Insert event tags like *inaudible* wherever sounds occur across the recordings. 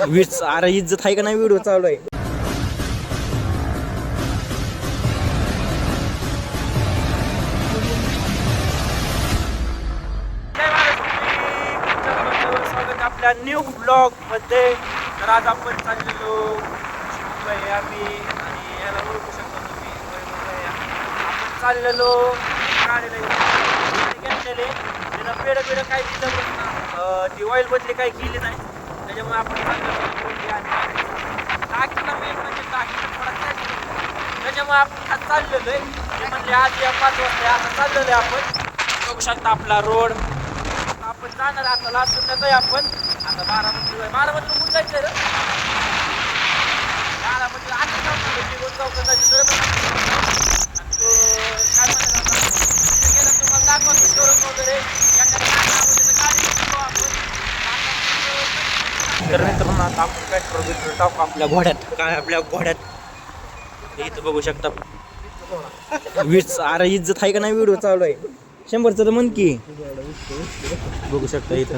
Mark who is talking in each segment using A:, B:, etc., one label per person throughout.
A: वीज अरे इज्जत आहे का नाही व्हिडिओ चालू आहे? आपल्या न्यू ब्लॉगमध्ये तर आज आपण चाललेलो आम्ही आणि याला ओळखू शकतो तुम्ही. आपण चाललेलो गाडीला घेतलेले त्यानं पेड पेड काही दिलं ती ऑइल बदली काय केली नाही. त्याच्यामुळे आपण चाललेलो टाकीला मेन म्हणजे टाकीला थोडा त्याच्यामुळे आपण आज चाललेलो आहे. ते म्हणले आज या पाच वाजता आता चाललेलो आहे आपण. बघू शकता आपला रोड आपण जाणार आता लास्ट आहे आपण. आता बारामती बारामतीला कुठं जायचं रे? बारामतीला आता जाऊ निघून चौकात जायचं काय म्हणायचं आता तिथे गेलं तुम्हाला दाखवतो शोरूम वगैरे एखाद्या गाडी आवडली तर गाडी घेऊन जाऊ आपण तर मित्रांनो आता आपण पेट्रोल बिट्रोल टाकू आपल्या घोड्यात. काय आपल्या घोड्यात. इथं बघू शकता. वीज अरे इज्जत आहे का नाही व्हिडिओ चालू आहे? शंभरचं तर म्हण की. बघू शकता इथं.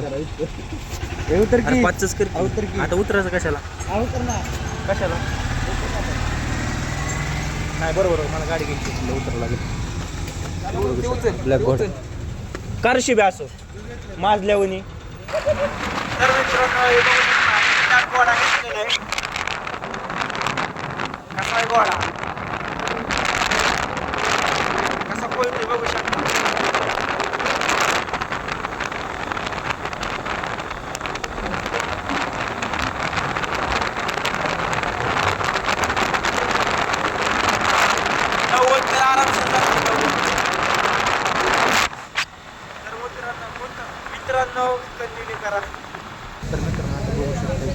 A: अरे पाचच कर की. आता उतरायचं कशाला? कशाला? नाही बरोबर मला गाडी घ्यायची तुला उतरावं लागेल. ब्लॅक घोड कारशी बी असो. माजल्यावनी. तर मित्रांनो हे बघू शकता, black घोडा घेतलेला आहे. कसा आहे घोडा कसा पळतोय बघू शकता नव्वद तर मित्रांनो कोणतं- कंटिन्यू करा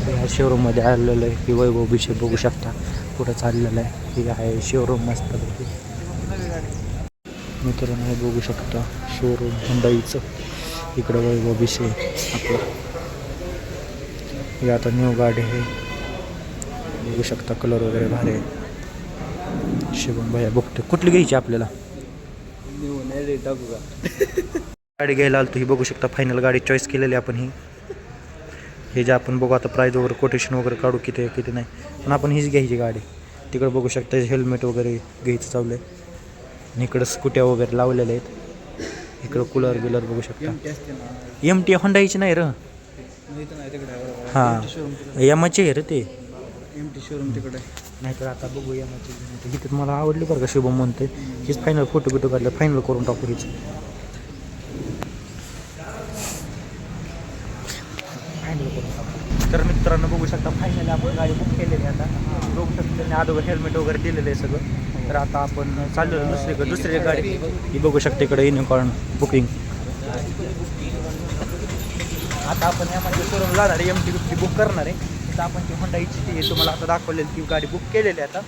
A: ह्या शोरूममध्ये आलेलं आहे. ही वैभव विषय बघू शकता. कुठं चाललेलं आहे. ही आहे शोरूम मस्त मित्रांनो हे बघू शकता शोरूम हुंडाईचं. इकडं वैभव विषय आपलं. हे आता न्यू गाडी आहे. बघू शकता कलर वगैरे भारी आहे. शिवम भैया बघतो कुठली घ्यायची आपल्याला? *laughs* गाडी घ्यायला आलतो. ही बघू शकता फायनल गाडी चॉईस केलेली आपण ही. हे जे आपण बघू आता प्राईज वगैरे कोटेशन वगैरे काढू किती किती नाही पण आपण हीच घ्यायची गाडी. तिकडे बघू शकता हेल्मेट वगैरे घ्यायचं चाललं आहे. आणि इकडं स्कूट्या वगैरे लावलेल्या आहेत. इकडं कूलर बिलर बघू शकता. एम टी होंडाईची नाही र? हां. एमाची आहे रे ते.
B: शोरूम तिकडे.
A: नाहीतर आता बघू एमाची इथे मला आवडली बरं का शुभम म्हणते हीच फायनल फोटो बिटो काढले फायनल करून टाकू हीच फायनल करून टाकू तर मित्रांनो बघू शकता फायनल आपण गाडी बुक केलेली आता. बघू शकता त्यांनी अगोदर हेल्मेट वगैरे दिलेलं आहे सगळं. तर आता आपण चाललो दुसरीकडे. दुसरी गाडी ही बघू शकता इकडे युनिकॉर्न बुकिंग आता आपण यामध्ये शोरूम जाणार एम टी फिफ्टी बुक करणार आहे. तर आपण ती होंडा इच्छिती आहे तुम्हाला आता दाखवलेली ती गाडी बुक केलेली आहे आता.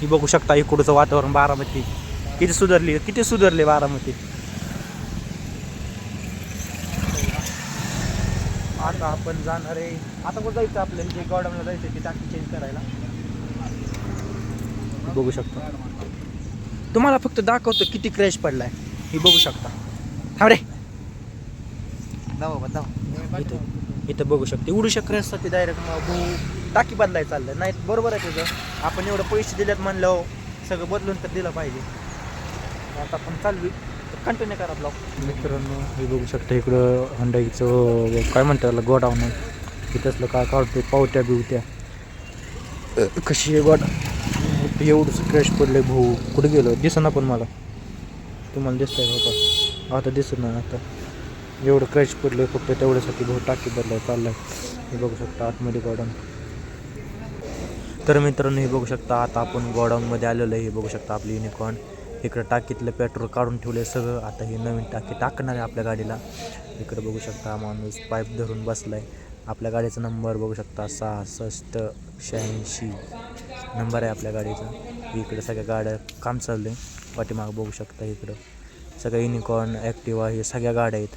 A: ही बघू शकता इकडचं वातावरण बारामती. किती सुधारली किती सुधारले बारामती? आता आपण जाणार आहे. आता कुठं जायचं आपल्याला? जे गॉडमला जायचं ती टाकी चेंज करायला? बघू शकता. तुम्हाला फक्त दाखवतो किती क्रॅश पडलाय. ही बघू शकता. थांब रे.
B: दावा
A: इथं इथं बघू शकते. उडू शकत असतात ते डायरेक्ट भाऊ टाकी बदलाय चाललं नाही बरोबर आहे तुझं. आपण एवढं पैसे दिलेत म्हणलं सगळं बदलून तर दिलं पाहिजे. आता आपण चालू कंटिन्यू करा ब्लॉग मित्रांनो हे बघू शकता इकडं हंडाईचं काय म्हणतात त्याला गोडाऊन आहे. तिथंसलं काय काढतोय? पावत्या बिवत्या कशी आहे गोड? एवढं क्रॅश पडलंय भाऊ. कुठं गेलं? दिसना पण मला. तुम्हाला दिसतंय बाबा आता दिसत नाही आता. एवढं क्रॅश पडलं फक्त तेवढ्यासाठी भाऊ टाकी बदलाय चाललाय. हे बघू शकता आतमध्ये गोडाऊन. तर मित्रांनो हे बघू शकता आता आपण गोडाऊनमध्ये आलेलं आहे. हे बघू शकता आपली युनिकॉर्न इकडं टाकीतलं पेट्रोल काढून ठेवलं आहे सगळं. आता ही नवीन टाकी टाकणार आहे आपल्या गाडीला. इकडं बघू शकता माणूस पाईप धरून बसला आहे आपल्या गाडीचा नंबर बघू शकता सहासष्ट शहाऐंशी. नंबर आहे आपल्या गाडीचा. इकडे सगळ्या गाड्या काम चाललं आहे पाठीमागं बघू शकता इकडं. सगळ्या युनिकॉर्न ॲक्टिवा हे सगळ्या गाड्या आहेत.